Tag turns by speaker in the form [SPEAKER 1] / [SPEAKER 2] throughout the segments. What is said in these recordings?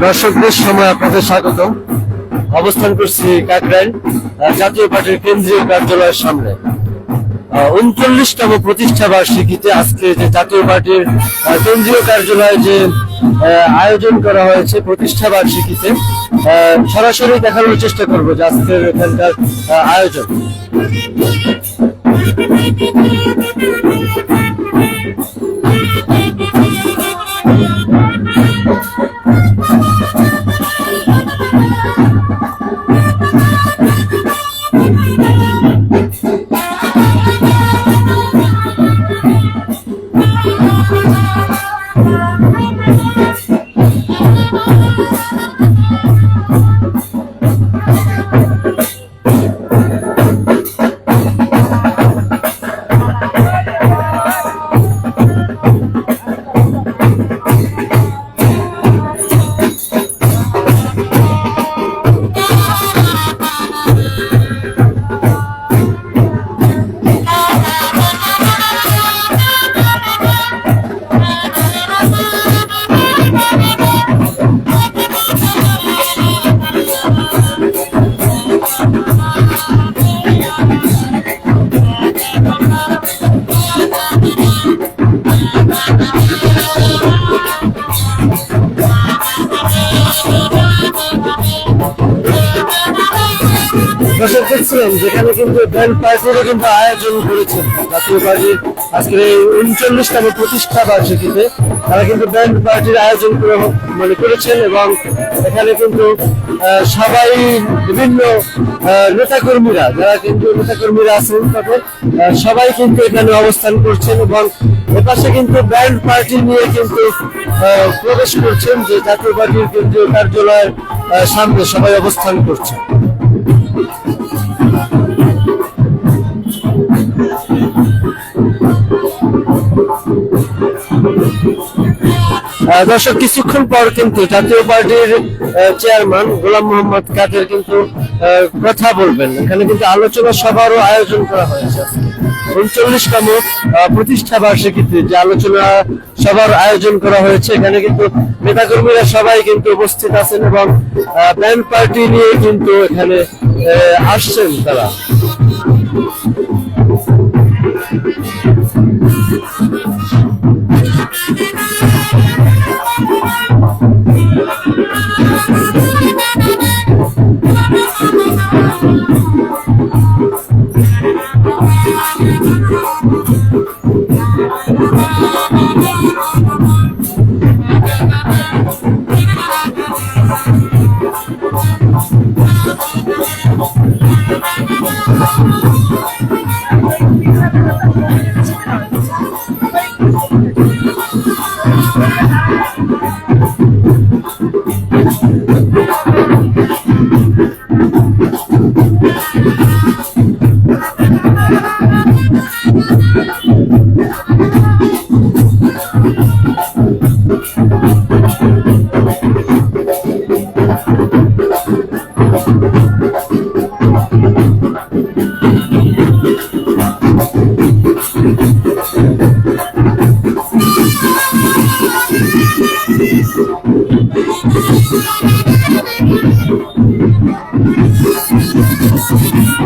[SPEAKER 1] দর্শকদের সময় আপনাদের স্বাগত অবস্থান করছি কাকরাইল আহ, জাতীয় পার্টির কেন্দ্রীয় কার্যালয়ের সামনে। উনচল্লিশতম প্রতিষ্ঠা বার্ষিকীতে আজকে যে জাতীয় পার্টির কেন্দ্রীয় কার্যালয়ে যে আয়োজন করা হয়েছে প্রতিষ্ঠা বার্ষিকীতে সরাসরি দেখানোর চেষ্টা করব যে আজকের এখানকার আয়োজন। Thank you. দর্শক দেখছিলেন যেখানে কিন্তু ব্যান্ড পার্টিরও কিন্তু আয়োজন করেছেন। জাতীয় পার্টির আজকের এই উনচল্লিশতম প্রতিষ্ঠা বার্ষিকীতে তারা কিন্তু ব্যান্ড পার্টির আয়োজন করে মানে করেছেন এবং এখানে কিন্তু সবাই বিভিন্ন নেতাকর্মীরা, যারা কিন্তু নেতাকর্মীরা আছেন তাদের সবাই কিন্তু এখানে অবস্থান করছেন এবং এপাশে কিন্তু ব্যান্ড পার্টি নিয়ে কিন্তু প্রবেশ করছেন যে জাতীয় পার্টির কেন্দ্রীয় কার্যালয়ের সামনে সবাই অবস্থান করছে দর্শক, কিছুক্ষণ পর কিন্তু জাতীয় পার্টির চেয়ারম্যান গোলাম মোহাম্মদ কাদের কিন্তু কথা বলবেন। এখানে কিন্তু আলোচনা সভারও আয়োজন করা হয়েছে। উনচল্লিশতম প্রতিষ্ঠা বার্ষিকীতে যে আলোচনা সভার আয়োজন করা হয়েছে, এখানে কিন্তু নেতাকর্মীরা সবাই কিন্তু উপস্থিত আছেন এবং ব্যান্ড পার্টি নিয়ে কিন্তু এখানে আসছেন তারা।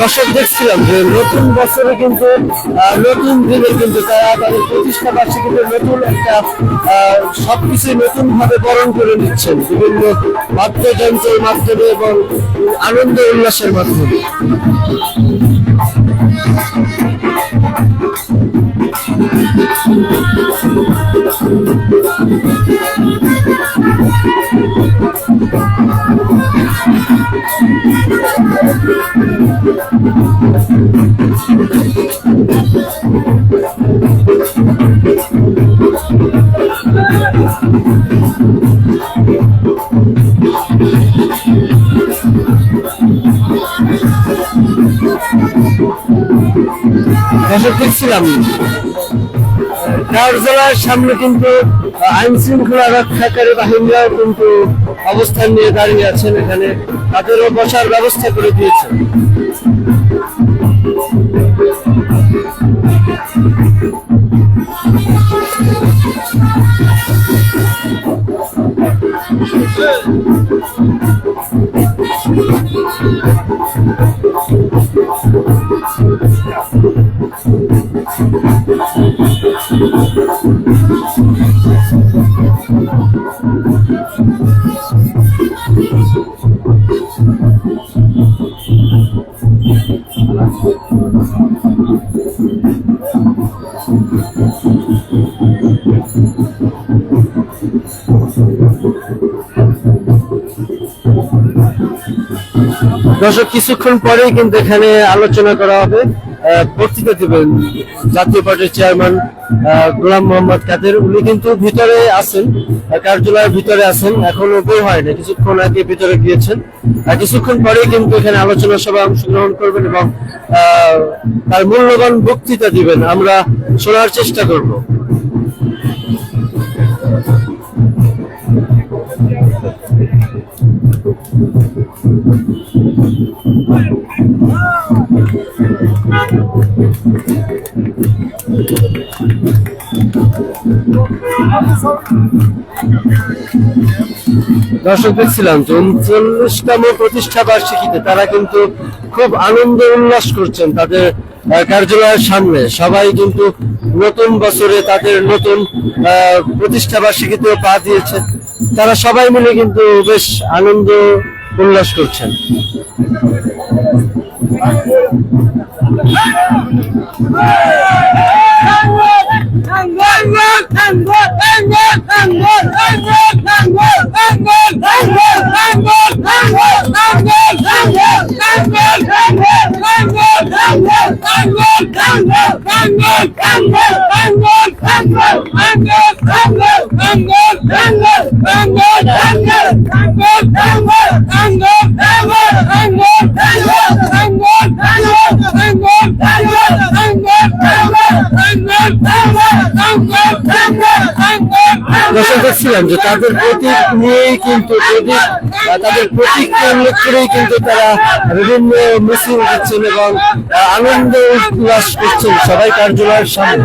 [SPEAKER 1] দর্শক দেখছিলাম যে নতুন বছরে কিন্তু নতুন দিনে কিন্তু তারা তাদের প্রতিষ্ঠা বার্ষিকীতে নতুন একটা সবকিছু নতুন ভাবে বরণ করে নিচ্ছেন। বিভিন্ন বাদ্যযন্ত্রের মাধ্যমে এবং আনন্দ উল্লাসের মাধ্যমে। দর্শক দেখছিলাম কার্যালয়ের সামনে কিন্তু আইন শৃঙ্খলা রক্ষাকারী বাহিনীরাও কিন্তু অবস্থান নিয়ে দাঁড়িয়ে আছেন এখানে। তাদেরও বসার ব্যবস্থা করে দিয়েছেন দর্শক, কিছুক্ষণ পরেই কিন্তু এখানে আলোচনা করা হবে। বক্তৃতা দেবেন জাতীয় পার্টির চেয়ারম্যান গোলাম মোহাম্মদ কাদের। উনি কিন্তু ভিতরে আছেন কার্যালয়ের ভিতরে আছেন, এখনও বের হয়নি। কিছুক্ষণ আগে ভিতরে গিয়েছেন। আর কিছুক্ষণ পরেই কিন্তু এখানে আলোচনা সভায় অংশগ্রহণ করবেন এবং তার মূল্যবান বক্তৃতা দিবেন। আমরা শোনার চেষ্টা করব। দর্শক দেখছিলাম যে উনচল্লিশতম প্রতিষ্ঠা বার্ষিকীতে তারা কিন্তু খুব আনন্দ উল্লাস করছেন তাদের কার্যালয়ের সামনে। সবাই কিন্তু নতুন বছরে তাদের নতুন প্রতিষ্ঠা বার্ষিকীতেও পা দিয়েছে তারা সবাই মিলে কিন্তু বেশ আনন্দ উল্লাস করছেন। Tango, tango, tango, tango, tango, tango, দর্শক দেখছিলাম যে তাদের প্রতীক নিয়েই কিন্তু প্রতীক তাদের প্রতীককে উল্লেখ করেই কিন্তু তারা বিভিন্ন মিছিল দিচ্ছেন এবং আনন্দ উল্লাস করছেন সবাই কার্যালয়ের সামনে।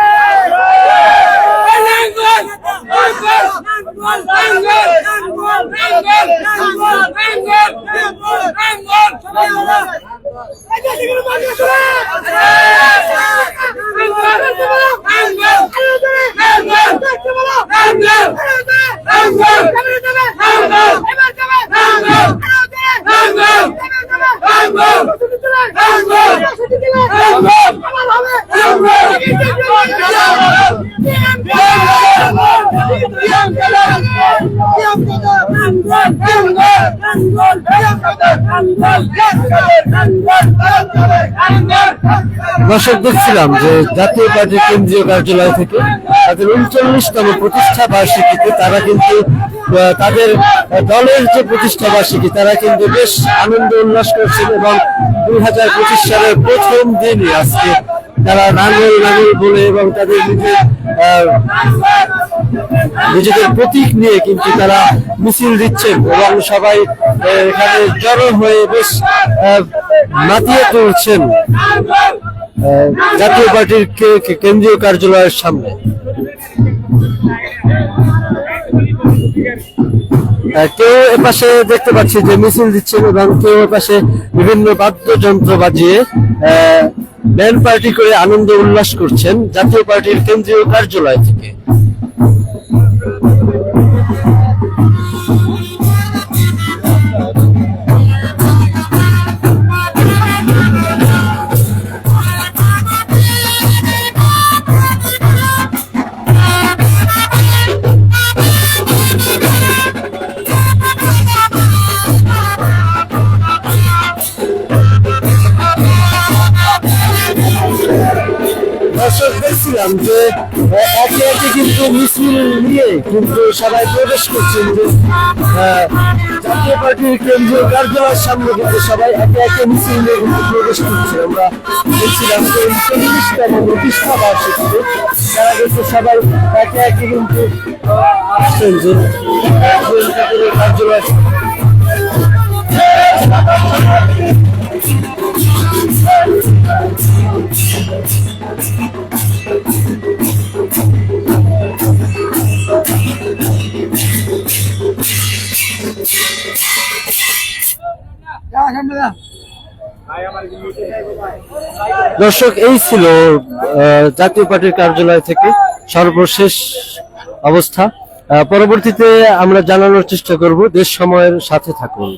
[SPEAKER 2] Hang on!
[SPEAKER 1] দর্শক দেখছিলাম যে জাতীয় পার্টির কেন্দ্রীয় কার্যালয় থেকে তাদের উনচল্লিশতম প্রতিষ্ঠা বার্ষিকীতে তারা কিন্তু তাদের দলের যে প্রতিষ্ঠা বার্ষিকী, তারা কিন্তু বেশ আনন্দ উল্লাস করছেন এবং দুই হাজার পঁচিশ সালের প্রথম দিনই আজকে তারা নাঙ্গল নাঙ্গল বলে এবং তাদের নিজের নিজেদের প্রতীক নিয়ে কিন্তু তারা মিছিল দিচ্ছেন এবং সবাই এখানে জড়ো হয়ে বেশ মাতিয়ে তুলছেন জাতীয় পার্টির কেন্দ্রীয় কার্যালয়ের সামনে। কেউ এপাশে দেখতে পাচ্ছি যে মিছিল দিচ্ছেন এবং কেউ এপাশে বিভিন্ন বাদ্যযন্ত্র বাজিয়ে ব্যান্ড পার্টি করে আনন্দ উল্লাস করছেন জাতীয় পার্টির কেন্দ্রীয় কার্যালয় থেকে। দেখছিলাম যে একে একে কিন্তু মিছিল নিয়ে কিন্তু সবাই প্রবেশ করছেন যে জাতীয় পার্টির কেন্দ্রীয় কার্যালয়ের সামনে কিন্তু সবাই একে একে মিছিল নিয়ে কিন্তু প্রবেশ করছে। আমরা দেখছিলাম যে চল্লিশতম প্রতিষ্ঠা বার্ষিকীতে তারা কিন্তু সবাই একে একে কিন্তু আসছেন যে কেন্দ্রীয় পার্টির কার্যালয় দর্শক, এই ছিল জাতীয় পার্টির কার্যালয় থেকে সর্বশেষ অবস্থা। পরবর্তীতে আমরা জানানোর চেষ্টা করব। দেশ সময়ের সাথে থাকুন।